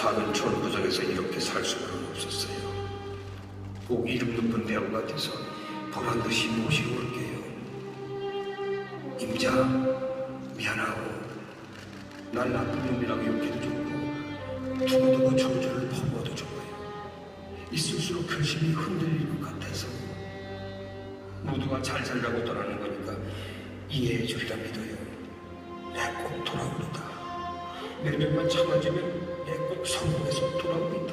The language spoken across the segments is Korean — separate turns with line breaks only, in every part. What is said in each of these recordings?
작은 촌구석에서 이렇게 살 수는 없었어요. 꼭 이름 높은 배우가 돼서 보란 듯이 모시고 올게요. 임자, 미안하고 날 나쁜 놈이라고 욕해도 좋고 두고두고 저주를 퍼부어도 좋아요. 있을수록 결심이 흔들릴 것 같아서 모두가 잘 살라고 떠나는 거니까 이해해 주리라 믿어요. 내꼭 돌아옵니다. 몇 년만 참아주면 내꼭 성공해서 돌아옵니다.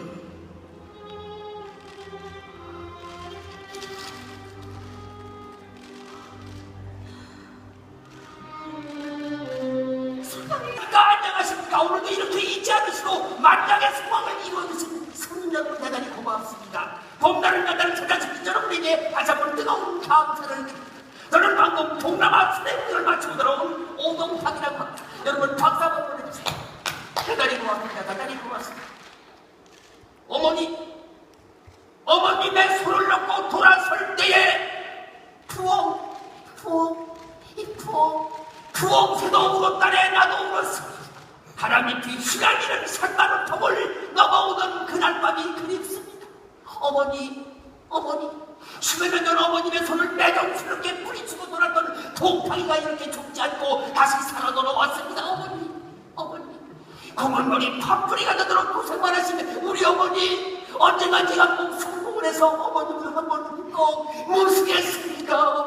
그러니까? 안녕하십니까? 오늘도 이렇게 잊지 않으시고 만장의 소망을 이루어주신 성령을 대단히 고맙습니다. 봄날을 나다를 찾아주신 여러분에게 다시 한번 뜨거운 감사를 드립니다. 저는 방금 동남아 수행을 마치고 들어온 오동탁이라고 합니다. 여러분 박수 한번 대단히 고맙습니다. 대단히 고맙습니다. 어머니 어머님의 손을 놓고 돌아설 때에 푸엉 푸엉 이 푸엉 푸엉 새도 울었다네 나도 울었어. 바람잎이 시간이라는 산만한 통을 넘어오던 그날 밤이 그립습니다. 어머니 어머니 수많은 년 어머님의 손을 매정스럽게 뿌리치고 돌았던 동팡이가 이렇게 죽지 않고 다시 살아 돌아왔습니다 어머니 검은 머리 파뿌리가 되도록 고생만 하시는 우리 어머니 언젠가 제가 꼭 성공을 해서 어머님을 한번 꼭 모시겠습니다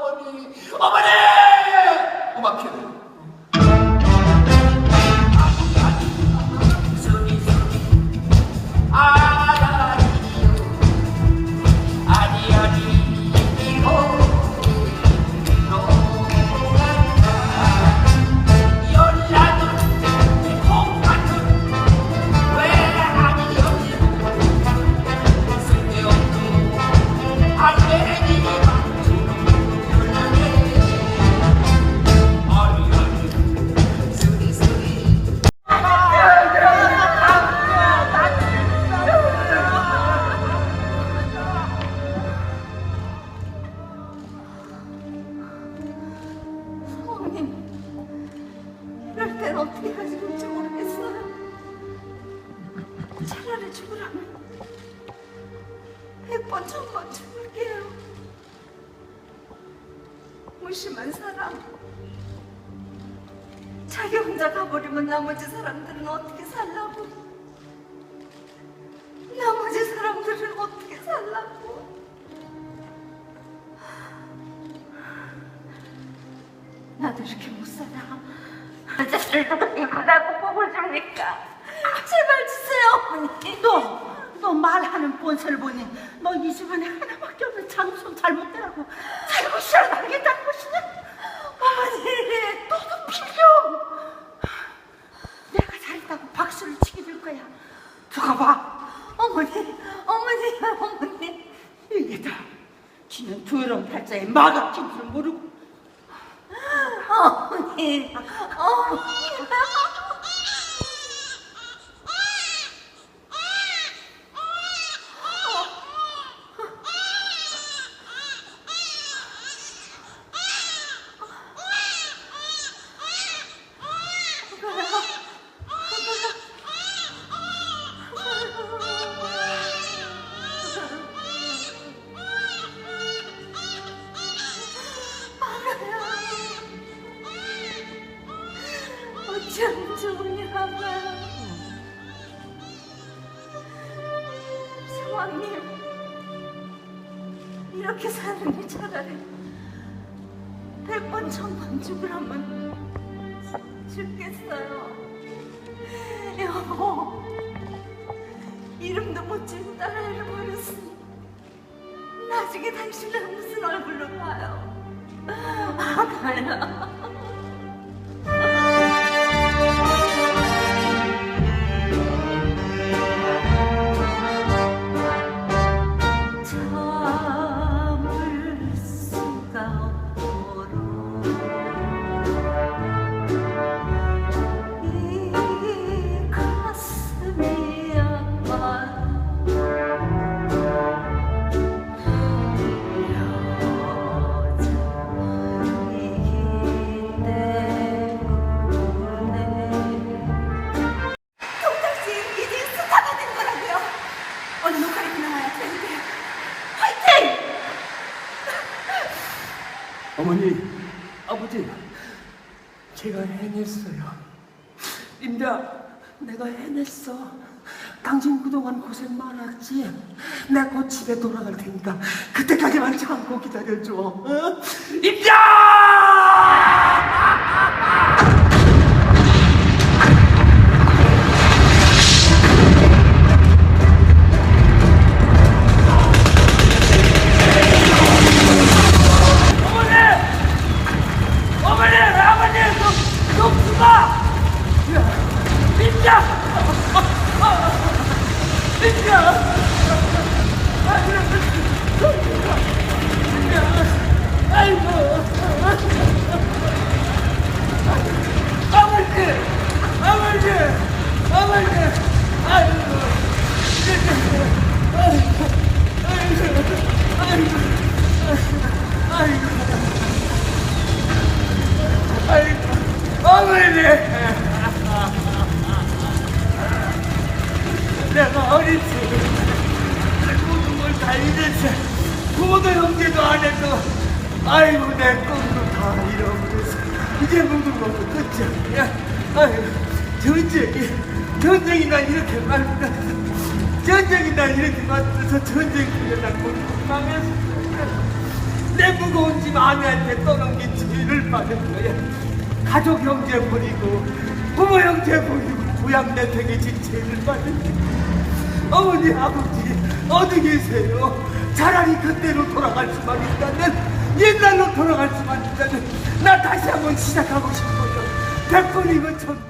무심한 사람. 자기 혼자 가버리면 나머지 사람들은 어떻게 살라고? 나머지 사람들은 어떻게 살라고? 나도 이렇게 못 살아. 아저씨를 누가 이거라고 뽑을 줍니까? 제발 주세요, 어머니.
너, 너 말하는 본세를 보니 너 이 집안에 하나밖에 없는 장손 잘못되라고 잘못이야 나게 잘못이냐? 어머니 너도 필요 내가 잘했다고 박수를 치게 될 거야 두고 봐
어머니, 어머니, 어머니.
이게 다 지는 더러운 팔자에 마각힌 줄 모르고
어머니, 어머니. 죄송해요. 상황님, 이렇게 사는 게 차라리 백번 천번 죽으라면 죽겠어요. 여보, 이름도 못 지은 딸아이를 버렸으니 나중에 당신을 무슨 얼굴로 봐요? 아,
달라. 화이팅!
어머니, 아버지, 제가 해냈어요. 임자, 내가 해냈어. 당신 그동안 고생 많았지? 내곧 집에 돌아갈 테니까 그때까지만 참고 기다려줘. 어? 임자!
이제 모든 것도 끝이야. 아이고 전쟁이 전쟁이 날 이렇게 만들었어. 전쟁이 날 이렇게 만들어서 전쟁 중에 날 모두 망했어. 내 무거운 집 아내한테 떠넘긴 죄를 받은 거야. 가족 형제 버리고 부모 형제 버리고 고향 내 댁에 진 죄를 받은 거야. 어머니 아버지 어디 계세요? 차라리 그때로 돌아갈 수만 있다면 옛날로 돌아갈 수만 있다면 나 다시 한번 시작하고 싶어요. 백번이면 천